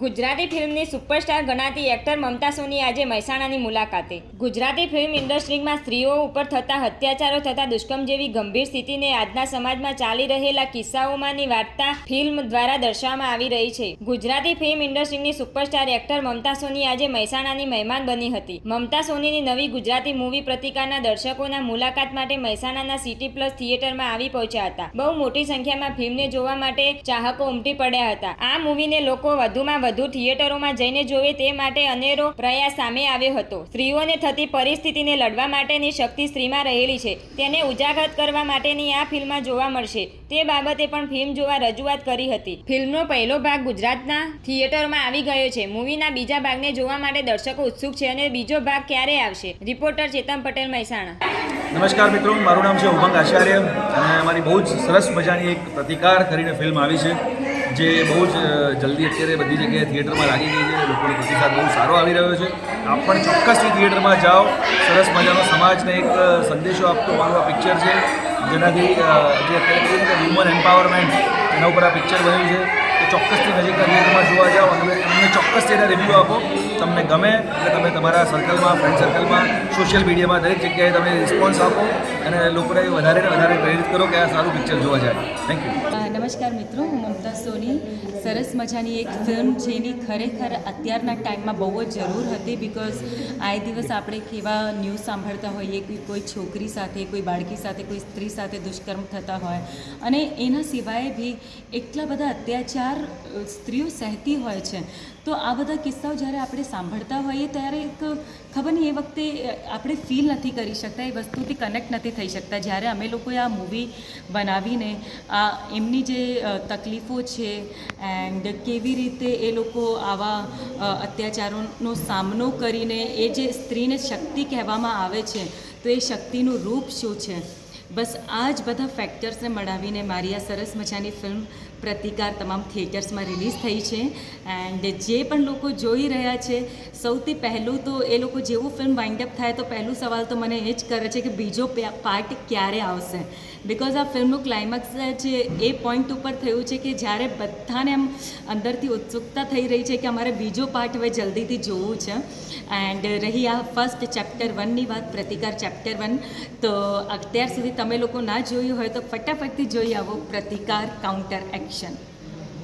Gujarati ફિલ્મની superstar ગણાતી actor Mamta Soni આજે મહેસાણાની મુલાકાતે. ગુજરાતી ફિલ્મ ઇન્ડસ્ટ્રીમાં સ્ત્રીઓ ઉપર થતા અત્યાચારો થતા દુષ્કર્મ જેવી ગંભીર સ્થિતિને આજના સમાજમાં ચાલી રહેલા કિસ્સાઓમાંની વાર્તા ફિલ્મ દ્વારા દર્શાવવામાં આવી રહી છે. ગુજરાતી ફિલ્મ ઇન્ડસ્ટ્રીની સુપરસ્ટાર એક્ટર મમતા સોની આજે મહેસાણાની મહેમાન બની હતી. મમતા સોનીની નવી ગુજરાતી મૂવી પ્રતિકારના દર્શકોના મુલાકાત માટે મહેસાણાના સિટી પ્લસ થિયેટરમાં આવી પહોંચ્યા હતા. બહુ મોટી સંખ્યામાં ફિલ્મને જોવા માટે ચાહકો ઉમટી પડ્યા હતા. આ મૂવીને લોકો વધુમાં વધુ થિયેટરોમાં જઈને જોવે તે માટે અનેરો પ્રયાસ સામે આવ્યો હતો. સ્ત્રીઓને થતી પરિસ્થિતિને લડવા માટેની શક્તિ સ્ત્રીમાં રહેલી છે. તેને ઉજાગર કરવા માટેની આ ફિલ્મમાં જોવા મળશે. તે બાબતે પણ ફિલ્મ જોવા રજૂઆત કરી હતી. ફિલ્મનો પહેલો ભાગ ગુજરાતના થિયેટરમાં આવી ગયો છે. મૂવીના બીજા ભાગને જોવા માટે દર્શકો ઉત્સુક છે અને બીજો ભાગ ક્યારે આવશે? રિપોર્ટર ચેતન પટેલ મહેસાણા. નમસ્કાર મિત્રો, મારું નામ છે ઉમંગ આચાર્ય અને અમારી બહુ જ સરસ મજાની એક પ્રતિકાર કરીને ફિલ્મ આવી છે. જે બહુ જ જલ્દી અત્યારે બધી જગ્યાએ થિયેટરમાં લાગી ગઈ છે. લોકોનો પ્રતિસાદ બહુ સારો આવી રહ્યો છે. આપ પણ ચોક્કસથી થિયેટરમાં જાઓ. સરસ મજાનો સમાજને એક સંદેશો આપતો મારું આ પિક્ચર છે. જેનાથી જે અત્યારે વુમન એમ્પાવરમેન્ટ એના ઉપર આ પિક્ચર બન્યું છે. ચોક્કસથી નજીક થિયેટરમાં જોવા જાઓ અને અમને ચોક્કસથી એના રિવ્યૂ આપો. તમને ગમે એટલે તમે તમારા સર્કલમાં ફ્રેન્ડ સર્કલમાં સોશિયલ મીડિયામાં દરેક જગ્યાએ તમે રિસ્પોન્સ આપો અને લોકોને વધારે વધારે પ્રેરિત કરો કે આ સારું પિક્ચર જોવા જાય. થેન્ક યુ નમસ્કાર મિત્રો, હું મમતા સોની. સરસ મજાની એક ફિલ્મ જેની ખરેખર અત્યારના ટાઈમમાં બહુ જ જરૂર હતી બિકોઝ આ દિવસ આપણે કેવા ન્યૂઝ સાંભળતા હોઈએ કે કોઈ છોકરી સાથે, કોઈ બાળકી સાથે, કોઈ સ્ત્રી સાથે દુષ્કર્મ થતા હોય. અને એના સિવાય બી એટલા બધા અત્યાચાર અ, સ્ત્રીઓ સહેતી હોય છે. તો આ બધા કિસ્સાઓ જ્યારે આપણે સાંભળતા હોઈએ ત્યારે એક ખબર નહીં એ વખતે આપણે ફીલ નથી કરી શકતા એ વસ્તુથી કનેક્ટ નથી થઈ શકતા. જ્યારે અમે લોકોએ આ મૂવી બનાવીને આ એમની જે તકલીફો છે એન્ડ કેવી રીતે એ લોકો આવા અત્યાચારોનો સામનો કરીને એ જે સ્ત્રીને શક્તિ કહેવામાં આવે છે તો એ શક્તિનું રૂપ શું છે? બસ આ જ બધા ફેક્ટર્સને મળાવીને મારી આ સરસ મજાની ફિલ્મ પ્રતિકાર તમામ થિયેટર્સમાં રિલીઝ થઈ છે. એન્ડ જે પણ લોકો જોઈ રહ્યા છે, સૌથી પહેલું તો એ લોકો જેવું ફિલ્મ વાઇન્ડ અપ થાય તો પહેલું સવાલ તો મને એ જ કરે છે કે બીજો પાર્ટ ક્યારે આવશે? બિકોઝ આ ફિલ્મનું ક્લાઇમેક્સ છે એ પોઈન્ટ ઉપર થયું છે કે જ્યારે બધાને એમ અંદરથી ઉત્સુકતા થઈ રહી છે કે અમારે બીજો પાર્ટ હવે જલ્દીથી જોવું છે. એન્ડ રહી આ ફર્સ્ટ ચેપ્ટર વનની વાત, પ્રતિકાર ચેપ્ટર વન તો અત્યાર સુધી તમે લોકો ના જોયું હોય તો ફટાફટથી જોઈ આવો પ્રતિકાર કાઉન્ટર એક્શન